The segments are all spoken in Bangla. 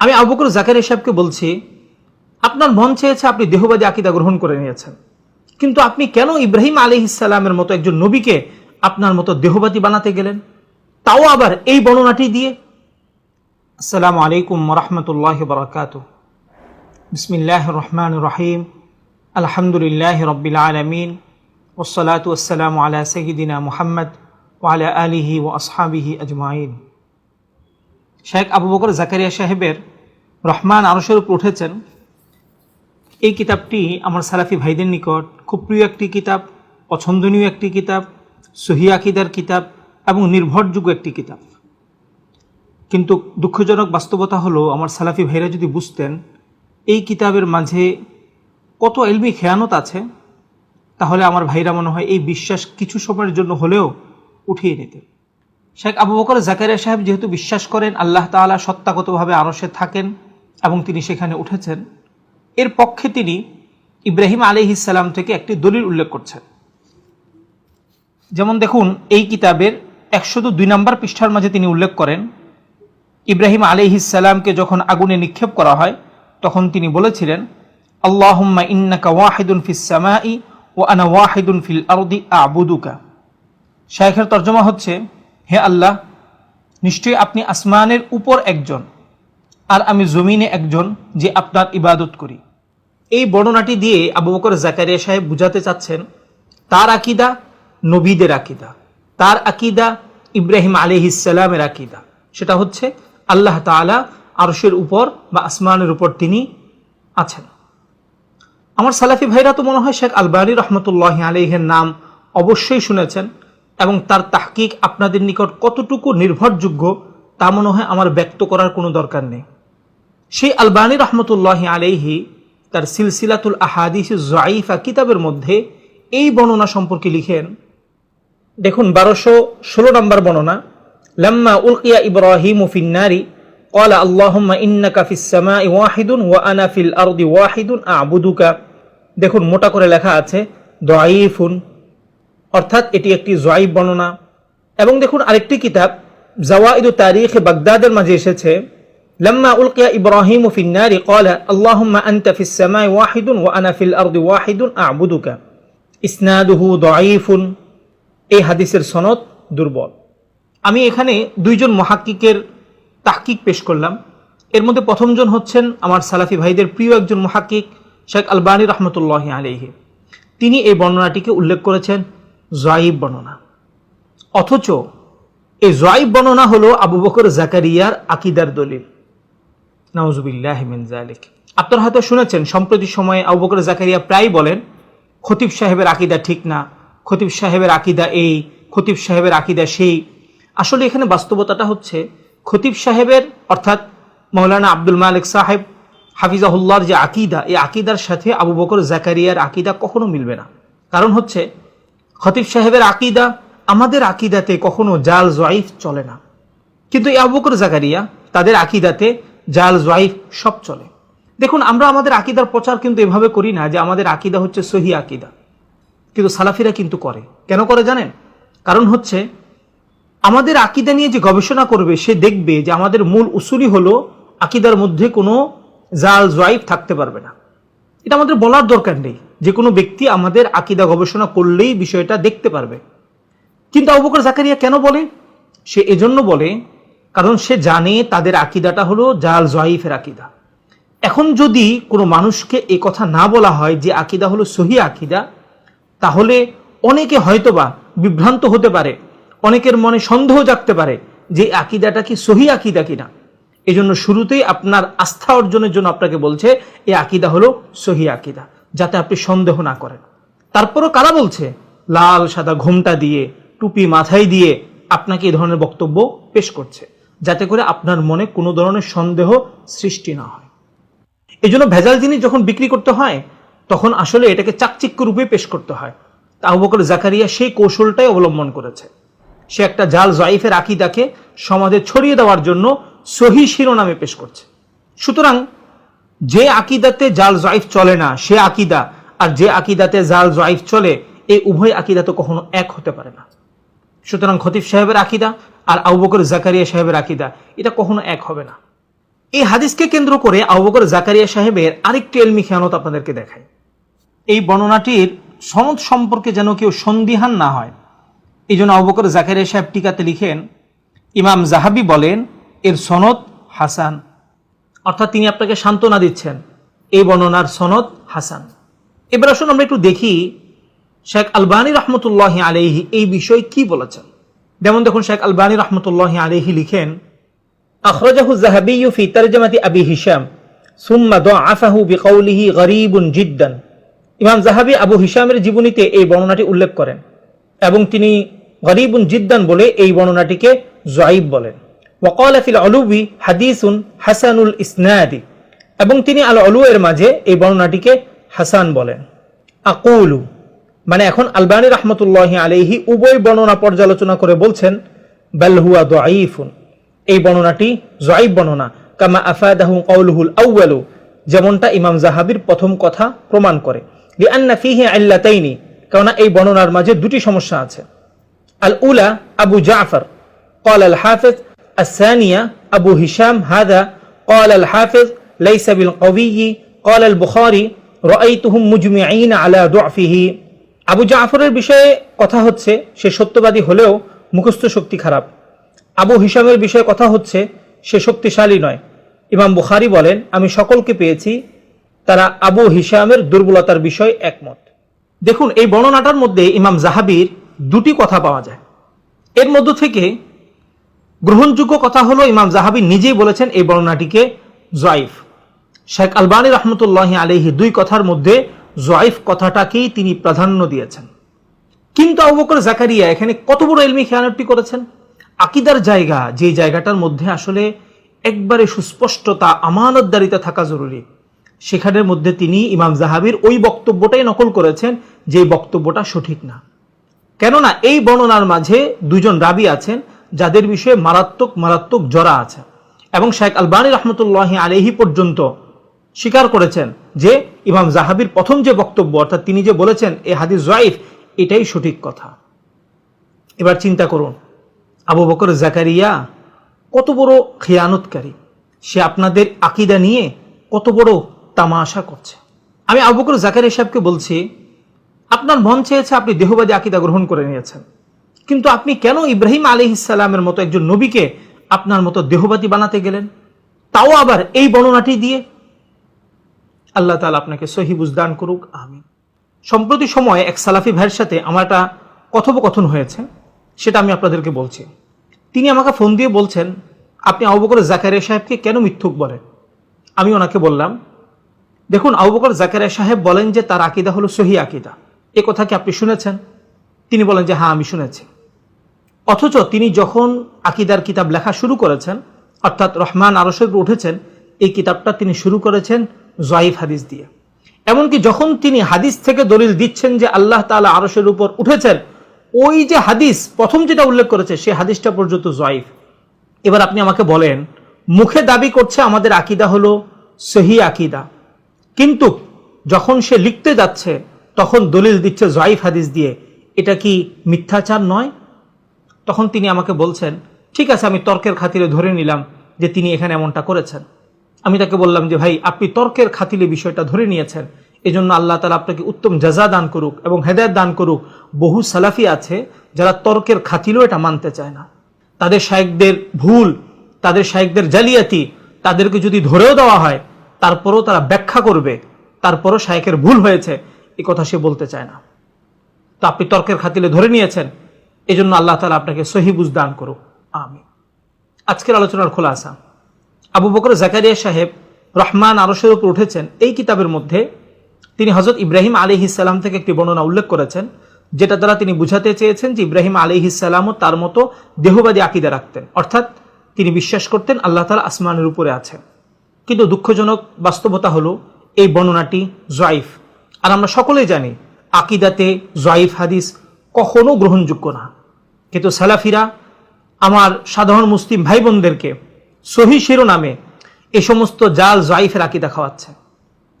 আমি আবুকুর জাকারিয়া সাহেবকে বলছি, আপনার মন চেয়েছে আপনি দেহবাদী আকিদা গ্রহণ করে নিয়েছেন, কিন্তু আপনি কেন ইব্রাহিম আলী ইসালামের মতো একজন নবীকে আপনার মতো দেহবাদী বানাতে গেলেন? তাও আবার এই বর্ণনাটি দিয়ে। আসসালামু আলাইকুম রহমতুল্লাহ বরকাত বিসমিল্লাহ রহমান রহিম। আলহামদুলিল্লাহ রব্বিল আলমিন। ওসলাত ওসালাম আলা সঈদিনা মুহাম্মদ ওয়ালা আলিহি ও আসহাবিহি আজমাইন। শেখ আবু বকর জাকারিয়া সাহেবের রহমান আরশের উপর উঠেছেন। এই কিতাবটি আমার সালাফি ভাইদের নিকট খুব প্রিয় একটি কিতাব, পছন্দনীয় একটি কিতাব, সহি আকিদার কিতাব এবং নির্ভরযোগ্য একটি কিতাব। কিন্তু দুঃখজনক বাস্তবতা হলো, আমার সালাফি ভাইরা যদি বুঝতেন এই কিতাবের মাঝে কত এলমি খেয়ানত আছে, তাহলে আমার ভাইরা মনে হয় এই বিশ্বাস কিছু সময়ের জন্য হলেও উঠিয়ে নিতেন। শেখ আবু বকর জাকারিয়া সাহেব যেহেতু বিশ্বাস করেন আল্লাহ তাআলা সত্তাগতভাবে আরশে থাকেন এবং তিনি সেখানে উঠেছেন, এর পক্ষে তিনি ইব্রাহিম আলিহিসাল্লাম থেকে একটি দলিল উল্লেখ করছেন। যেমন দেখুন, এই কিতাবের একশত দুই নম্বর পৃষ্ঠার মাঝে তিনি উল্লেখ করেন, ইব্রাহিম আলিহিসাল্লামকে যখন আগুনে নিক্ষেপ করা হয়, তখন তিনি বলেছিলেন, আল্লাহুম্মা ইন্নাকা ওয়াহিদুন ফিস সামাই ও আনা ওয়াহিদুন ফিল আরদি আবুদুকা। শায়েখের তর্জমা হচ্ছে হে আল্লাহ, নিশ্চয়ই আপনি আসমানের উপর একজন, আর আমি জমিনে একজন যে আপনার ইবাদত করি। এই বর্ণনাটি দিয়ে আবু বকর জাকারিয়া সাহেব বুঝাতে চাচ্ছেন, তার আকিদা নবীদের আকিদা, তার আকিদা ইব্রাহিম আলী আলিহিসাল্লামের আকিদা। সেটা হচ্ছে আল্লাহ তালা আরশের উপর বা আসমানের উপর তিনি আছেন। আমার সালাফি ভাইরা তো মনে হয় শেখ আলবানী রহমতুল্লাহ আলহের নাম অবশ্যই শুনেছেন। এবং তার তাহকিক আপনাদের নিকট কতটুকু নির্ভরযোগ্য তা মনে হয় আমার ব্যক্ত করার কোনো দরকার নেই সেই আলবানী রহমতুল্লাহ আলাইহি তার সিলসিলাতুল আহাদিস জাইফা কিতাবের মধ্যে এই বর্ণনা সম্পর্কে লিখেন দেখুন বারোশো ষোলো নম্বর বর্ণনা লাম্মা উলকিয়া ইব্রাহিম ফিন্নারি قال اللهم إنك في السماء واحد وأنا في الأرض واحد أعبدك দেখুন মোটা করে লেখা আছে দয়ফুন অর্থাৎ এটি একটি জয়ীব বর্ণনা এবং দেখুন আরেকটি কিতাব জাওয়াইদু তারিখ বাগদাদের মাঝে এসেছে لما ألقي إبراهيم في النار قال اللهم أنت في السماء واحد وأنا في الأرض واحد أعبدك إسناده ضعيف এই হাদিসের সনদ দুর্বল আমি এখানে দুইজন মহাক্কিকের তাহকিক পেশ করলাম এর মধ্যে প্রথমজন হচ্ছেন আমার সালাফি ভাইদের প্রিয় একজন মহাক্কিক শেখ আলবানী রহমতুল্লাহ আলহি তিনি এই বর্ণনাটিকে উল্লেখ করেছেন জয়ীব বর্ণনা। অথচ এই জয়ীব বর্ণনা হলো আবু বকর জাকারিয়ার আকিদার দলিল। নওয়াজুবিল্লাহ জালিক আপনারা হয়তো শুনেছেন, সম্প্রতি সময়ে আবু বকর জাকারিয়া প্রায় বলেন, খতিব সাহেবের আকিদা ঠিক না, খতিব সাহেবের আকিদা এই, খতিব সাহেবের আকিদা সেই। আসলে এখানে বাস্তবতাটা হচ্ছে, খতিব সাহেবের, অর্থাৎ মৌলানা আব্দুল মালিক সাহেব, হাফিজাহুল্লাহর যে আকিদা, এই আকিদার সাথে আবু বকর জাকারিয়ার আকিদা কখনো মিলবে না। কারণ হচ্ছে খতিব সাহেবের আকিদা আমাদের আকিদাতে কখনো জাল জয়ীফ চলে না। কিন্তু এই আবু বকর জাকারিয়া তাদের আকিদাতে জাল জয়ীফ সব চলে। দেখুন, আমরা আমাদের আকিদার প্রচার কিন্তু এভাবে করি না যে আমাদের আকিদা হচ্ছে সহি আকিদা। কিন্তু সালাফিরা কিন্তু করে। কেন করে জানেন? কারণ হচ্ছে, আমাদের আকিদা নিয়ে যে গবেষণা করবে, সে দেখবে যে আমাদের মূল উসুলি হলো আকিদার মধ্যে কোনো জাল জয়ীফ থাকতে পারবে না। এটা আমাদের বলার দরকার নেই। যে কোনো ব্যক্তি আমাদের আকিদা গবেষণা করলেই বিষয়টা দেখতে পারবে। কিন্তু আবু বকর জাকারিয়া কেন বলে? সে এজন্য বলে, কারণ সে জানে তাদের আকিদাটা হলো জাল জয়ীফের আকিদা। এখন যদি কোনো মানুষকে এ কথা না বলা হয় যে আকিদা হলো সহি আকিদা, তাহলে অনেকে হয়তোবা বিভ্রান্ত হতে পারে, অনেকের মনে সন্দেহ জাগতে পারে যে আকিদাটা কি সহি আকিদা কিনা। এই জন্য শুরুতেই আপনার আস্থা অর্জনের জন্য আপনাকে বলছে এই আকিদা হলো সহি আকিদা। যাতে আপনি সন্দেহ না করেন। তারপরও কারা বলছে, লাল, সাদা ঘোমটা দিয়ে, টুপি মাথায় দিয়ে আপনাকে এই ধরনের বক্তব্য পেশ করছে, যাতে করে আপনার মনে কোনো ধরনের সন্দেহ সৃষ্টি না হয়। এই জন্য ভেজাল জিনিস যখন বিক্রি করতে হয়, তখন আসলে এটাকে চাকচিক্য রূপে পেশ করতে হয়। তা বকর জাকারিয়া সেই কৌশলটাই অবলম্বন করেছে। সে একটা জাল জয়ীফের আকিদাকে সমাজে ছড়িয়ে দেওয়ার জন্য সহি শিরোনামে পেশ করছে। সুতরাং যে আকিদাতে জাল জয়ীফ চলে না, সে আকিদা। আর যে আকিদাতে জাল জয়ীফ চলে এই উভয় আকিদা তো কখনো এক হতে পারে না। সুতরাং খতিব সাহেবের আকিদা আর আবু বকর জাকারিয়া সাহেবের আকিদা, এটা কখনো এক হবে না। এই হাদিসকে কেন্দ্র করে আবু বকর জাকারিয়া সাহেবের আরেকটি এলমি খেয়ানত আপনাদেরকে দেখায় এই বর্ণনাটির সনদ সম্পর্কে যেন কেউ সন্দিহান না হয়। এই জন্য আবু বকর জাকারিয়া সাহেব টিকাতে লিখেন, ইমাম জাহাবি বলেন, এর সনদ হাসান। অর্থাৎ তিনি আপনাকে সান্ত্বনা দিচ্ছেন। এই বর্ণনার সনদ হাসান। এবার আসুন আমরা একটু দেখি শেখ আলবানী রহমতুল্লাহ আলহি এই বিষয়ে কি বলেছেন। যেমন দেখুন, শেখ আলবানী রহমতুল্লাহ আলহি লিখেন, আখরাজাহু জাহাবিয়্যু ফি তারজামাতি আবি হিশাম, সুম্মা দাআফাহু বিকাউলিহি গরীবুন জিদ্দান। ইমাম জাহাবি আবু হিশামের জীবনীতে এই বর্ণনাটি উল্লেখ করেন এবং তিনি গরিবুন জিদ্দান বলে এই বর্ণনাটিকে জয়ীব বলেন। ওয়াকাল ফিল অলুবি হাদিসুন হাসানুল ইসনাদি এবং তিনি আল অলু এর মাঝে এই বর্ণনাটিকে হাসান বলেন আকুলু মানে এখন আলবানী রহমতুল্লাহ আলাইহি উভয় বর্ণনা পর্যালোচনা করে বলছেন বালহুয়া দোয়াইফুন এই বর্ণনাটি জয়ীব বর্ণনা কামা আফাদাহু কৌলহুল আউ্বালু যেমনটা ইমাম জাহাবির প্রথম কথা প্রমাণ করে লিআন্না ফিহি আল্লাতাইনি কেননা এই বর্ণনার মাঝে দুটি সমস্যা আছে আল উলা আবু জাফর قال الحافظ الثانية أبو هشام هذا قال الحافظ ليس بالقوي قال البخاري رأيتهم مجمعين على ضعفه আবু জাফরের বিষয়ে কথা হচ্ছে সে সত্যবাদী হলেও মুখস্থ শক্তি খারাপ আবু হিসামের বিষয়ে কথা হচ্ছে সে শক্তিশালী নয় ইমাম বুখারি বলেন আমি সকলকে পেয়েছি তারা আবু হিসামের দুর্বলতার বিষয়ে একমত দেখুন এই বর্ণনাটার মধ্যে ইমাম জাহাবির দুটি কথা পাওয়া যায় এর মধ্য থেকে গ্রহণযোগ্য কথা হলো, ইমাম জাহাবি নিজেই বলেছেন এই বর্ণনাটিকে জয়ফ। শেখ আলবানী রহমতুল্লাহ আলহি দুই কথার মধ্যে জয়ফ কথাটাকেই তিনি প্রাধান্য দিয়েছেন। কিন্তু আবু বকর জাকারিয়া এখানে কত বড় এলমি খেয়ানটি করেছেন? আকিদার জায়গা, যে জায়গাটার মধ্যে আসলে একবারে সুস্পষ্টতা, আমানতদারিতা থাকা জরুরি। সেখানের মধ্যে তিনি ইমাম জাহাবির ওই বক্তব্যটাই নকল করেছেন যে বক্তব্যটা সঠিক না। কেননা এই বর্ণনার মাঝে দুজন রাবি আছেন যাদের বিষয়ে মারাত্মক মারাত্মক জরা আছে। এবং শেখ আলবানী রহমতুল্লাহ আলহি পর্যন্ত স্বীকার করেছেন যে ইমাম জাহাবির প্রথম যে বক্তব্য, অর্থাৎ তিনি যে বলেছেন, এ হাদিস জয়ীফ এটাই সঠিক কথা। এবার চিন্তা করুন, আবু বকর জাকারিয়া কত বড় খেয়ানতকারী। সে আপনাদের আকিদা নিয়ে কত বড় তামাশা করছে। আমি আবু বকর জাকারিয়া সাহেবকে বলছি, আপনার মন চেয়েছে আপনি দেহবাদী আকিদা গ্রহণ করে নিয়েছেন। কিন্তু আপনি কেন ইব্রাহিম আলী ইসালামের মতো একজন নবীকে আপনার মতো দেহবাদী বানাতে গেলেন? তাও আবার এই বর্ণনাটি দিয়ে? আল্লাহ তালা আপনাকে সহি বুজদান করুক আমি সম্প্রতি সময়ে এক সালাফি ভাইয়ের সাথে আমার একটা কথোপকথন হয়েছে, সেটা আমি আপনাদেরকে বলছি। তিনি আমাকে ফোন দিয়ে বলছেন, আপনি আবু বকর জাকারিয়া সাহেবকে কেন মিথ্যুক বলেন? আমি ওনাকে বললাম, দেখুন, আবু বকর জাকারিয়া সাহেব বলেন যে তার আকিদা হলো সহি আকিদা। এ কথা কি আপনি শুনেছেন? তিনি বলেন যে হ্যাঁ আমি শুনেছি। অথচ তিনি যখন আকিদার কিতাব লেখা শুরু করেছেন, অর্থাৎ রহমান আরশের উপর উঠেছেন, এই কিতাবটা তিনি শুরু করেছেন জয়ীফ হাদিস দিয়ে। এমনকি যখন তিনি হাদিস থেকে দলিল দিচ্ছেন যে আল্লাহ তালা আরশের উপর উঠেছেন, ওই যে হাদিস, প্রথম যেটা উল্লেখ করেছে সেই হাদিসটা পর্যন্ত জয়ীফ। এবার আপনি আমাকে বলেন, মুখে দাবি করছে আমাদের আকিদা হলো সহি আকিদা। কিন্তু যখন সে লিখতে যাচ্ছে, তখন দলিল দিচ্ছে জয়ীফ হাদিস দিয়ে, এটা কি মিথ্যাচার নয়? তখন তিনি আমাকে বলছেন, ঠিক আছে, আমি তর্কের খাতিরে ধরে নিলাম যে তিনি এখানে এমনটা করেছেন। আমি তাকে বললাম যে, ভাই, আপনি তর্কের খাতিলে বিষয়টা ধরে নিয়েছেন। এজন্য আল্লাহ তালা আপনাকে উত্তম জাজা দান করুক এবং হেদায়ত দান করুক। বহু সালাফি আছে যারা তর্কের খাতিলেও এটা মানতে চায় না। তাদের শায়েকদের ভুল, তাদের শায়েকদের জালিয়াতি তাদেরকে যদি ধরেও দেওয়া হয়, তারপরও তারা ব্যাখ্যা করবে, তারপরও শায়েকের ভুল হয়েছে, এ কথা সে বলতে চায় না। তো আপনি তর্কের খাতিলে ধরে নিয়েছেন এজন্য আল্লাহ তালা আপনাকে সহিবুজ দান করুক। আমি আজকের আলোচনার খোলাসা। আবু বকর জাকারিয়া সাহেব রহমান আরসের উপর উঠেছেন এই কিতাবের মধ্যে। তিনি হজরত ইব্রাহিম আলী ইসাল্লাম থেকে একটি বর্ণনা উল্লেখ করেছেন, যেটা দ্বারা তিনি বুঝাতে চেয়েছেন যে ইব্রাহিম আলী ইসাল্লামও তার মতো দেহবাদী আকিদা রাখতেন। অর্থাৎ তিনি বিশ্বাস করতেন আল্লাহ তালা আসমানের উপরে আছেন। কিন্তু দুঃখজনক বাস্তবতা হলো, এই বর্ণনাটি জয়ীফ। আর আমরা সকলেই জানি, আকিদাতে জয়ীফ হাদিস কখনো গ্রহণযোগ্য না। কিন্তু সালাফিরা আমার সাধারণ মুসলিম ভাই বোনদেরকে সহি শিরোনামে এ সমস্ত জাল জয়ীফের আকিদা খাওয়াচ্ছে।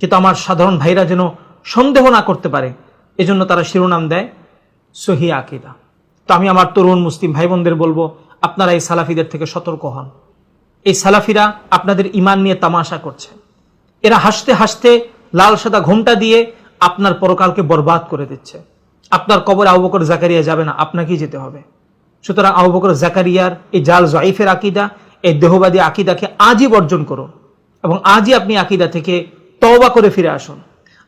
কিন্তু আমার সাধারণ ভাইরা যেন সন্দেহ না করতে পারে, এজন্য তারা শিরোনাম দেয় সহি আকিদা। তো আমি আমার তরুণ মুসলিম ভাই বোনদের বলব, আপনারা এই সালাফিদের থেকে সতর্ক হন। এই সালাফিরা আপনাদের ইমান নিয়ে তামাশা করছে। এরা হাসতে হাসতে লাল সাদা ঘোমটা দিয়ে আপনার পরকালকে বরবাদ করে দিচ্ছে। আপনার কবর আবু জাকারিয়া যাবে না, আপনাকেই যেতে হবে। সুতরাং আবু বকর জাকারিয়ার এই জাল জয়ীফের আকিদা, এই দেহবাদী আকিদাকে আজই বর্জন করুন এবং আজই আপনি আকিদা থেকে তওবা করে ফিরে আসুন।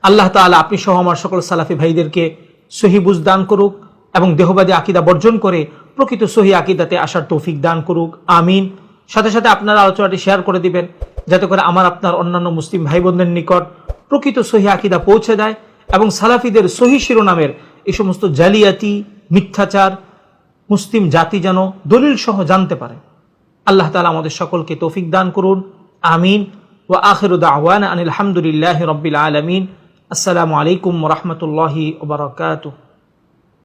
আল্লাহ তাআলা আপনি সহ আমার সকল সালাফি ভাইদেরকে সহি বুঝ দান করুক এবং দেহবাদী আকিদা বর্জন করে প্রকৃত সহি আকিদাতে আসার তৌফিক দান করুক। আমিন। সাথে সাথে আপনারা আলোচনাটি শেয়ার করে দিবেন, যাতে করে আমার, আপনার অন্যান্য মুসলিম ভাই বোনদের নিকট প্রকৃত সহি আকিদা পৌঁছে দেয় এবং সালাফিদের সহি শিরোনামের এই সমস্ত জালিয়াতি, মিথ্যাচার, মুসলিম জাতি যেন দলিল সহ জানতে পারে। আল্লাহ তালা আমাদের সকলকে তৌফিক দান করুন। আমিন। ও আখির আওয়ান আনিল হামদুলিল্লাহ রব্বিল আলমিন। আসসালামু আলাইকুম রহমতুল্লাহি ওবরাকাতুহ